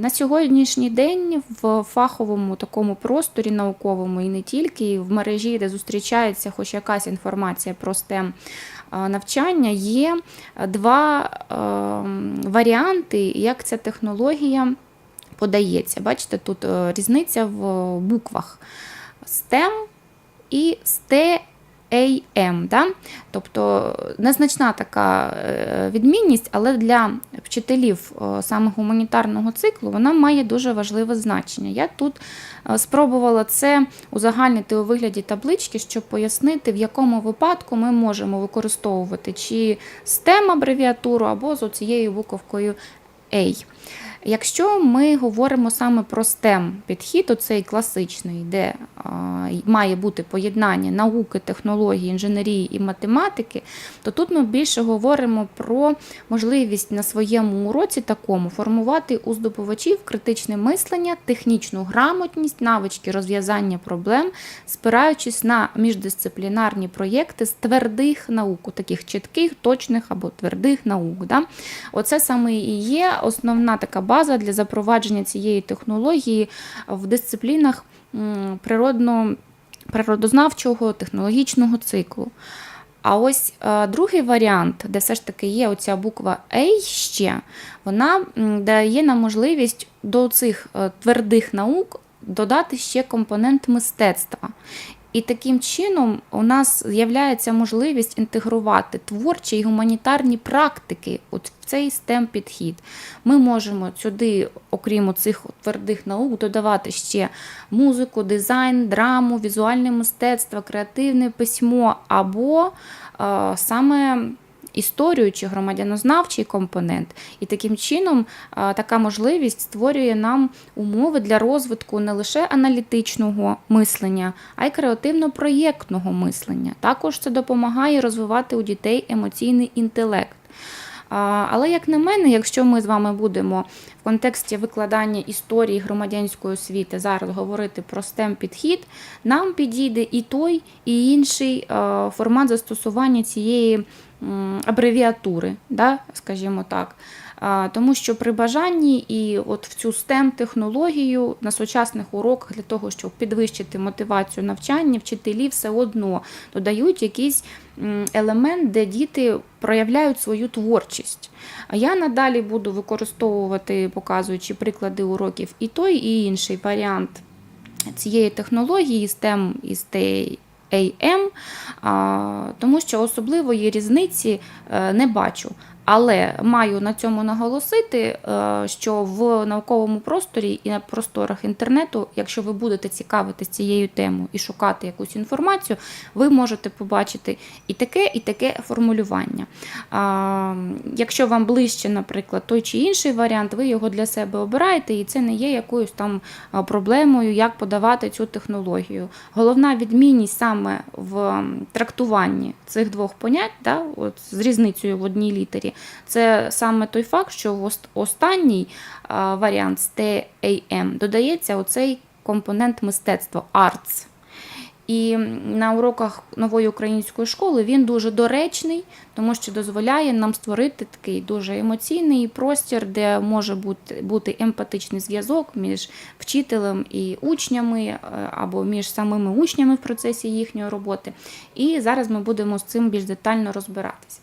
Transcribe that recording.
На сьогоднішній день в фаховому такому просторі науковому і не тільки і в мережі, де зустрічається хоч якась інформація про STEM е, навчання, є два е, варіанти, як ця технологія подається. Бачите, тут е, різниця в буквах STEM і STEAM. Да? Тобто незначна така е, відмінність, але для вчителів е, саме гуманітарного циклу вона має дуже важливе значення. Я тут е, спробувала це узагальнити у вигляді таблички, щоб пояснити, в якому випадку ми можемо використовувати чи STEM абревіатуру або з цією буковкою A. Якщо ми говоримо саме про STEM підхід, оцей класичний, де має бути поєднання науки, технології, інженерії і математики, то тут ми більше говоримо про можливість на своєму уроці такому формувати у здобувачів критичне мислення, технічну грамотність, навички розв'язання проблем, спираючись на міждисциплінарні проєкти з твердих наук, таких чітких, точних або твердих наук. Да? Оце саме і є основна така база для запровадження цієї технології в дисциплінах природно, природознавчого, технологічного циклу. А ось е, другий варіант, де все ж таки є оця буква A ще, вона дає нам можливість до цих е, твердих наук додати ще компонент мистецтва. І таким чином у нас з'являється можливість інтегрувати творчі і гуманітарні практики от в цей STEM підхід. Ми можемо сюди, окрім цих твердих наук, додавати ще музику, дизайн, драму, візуальне мистецтво, креативне письмо або е, саме історію чи громадянознавчий компонент. І таким чином така можливість створює нам умови для розвитку не лише аналітичного мислення, а й креативно-проєктного мислення. Також це допомагає розвивати у дітей емоційний інтелект. Але, як на мене, якщо ми з вами будемо в контексті викладання історії громадянської освіти зараз говорити про STEM підхід, нам підійде і той, і інший е, формат застосування цієї абревіатури, да, скажімо так. Тому що при бажанні і от в цю STEM технологію на сучасних уроках для того, щоб підвищити мотивацію навчання, вчителі все одно додають якийсь елемент, де діти проявляють свою творчість. Я надалі буду використовувати, показуючи приклади уроків, і той, і інший варіант цієї технології STEM і STEAM, а, тому що особливої різниці е, не бачу. Але маю на цьому наголосити, е, що в науковому просторі і на просторах інтернету, якщо ви будете цікавитись цією темою і шукати якусь інформацію, ви можете побачити і таке, і таке формулювання. Якщо вам ближче, наприклад, той чи інший варіант, ви його для себе обираєте, і це не є якоюсь там проблемою, як подавати цю технологію. Головна відмінність саме в трактуванні цих двох понять, да, от, з різницею в одній літері, це саме той факт, що в останній варіант STAM додається оцей компонент мистецтва arts. І на уроках нової української школи він дуже доречний, тому що дозволяє нам створити такий дуже емоційний простір, де може бути, бути емпатичний зв'язок між вчителем і учнями, е, або між самими учнями в процесі їхньої роботи. І зараз ми будемо з цим більш детально розбиратися.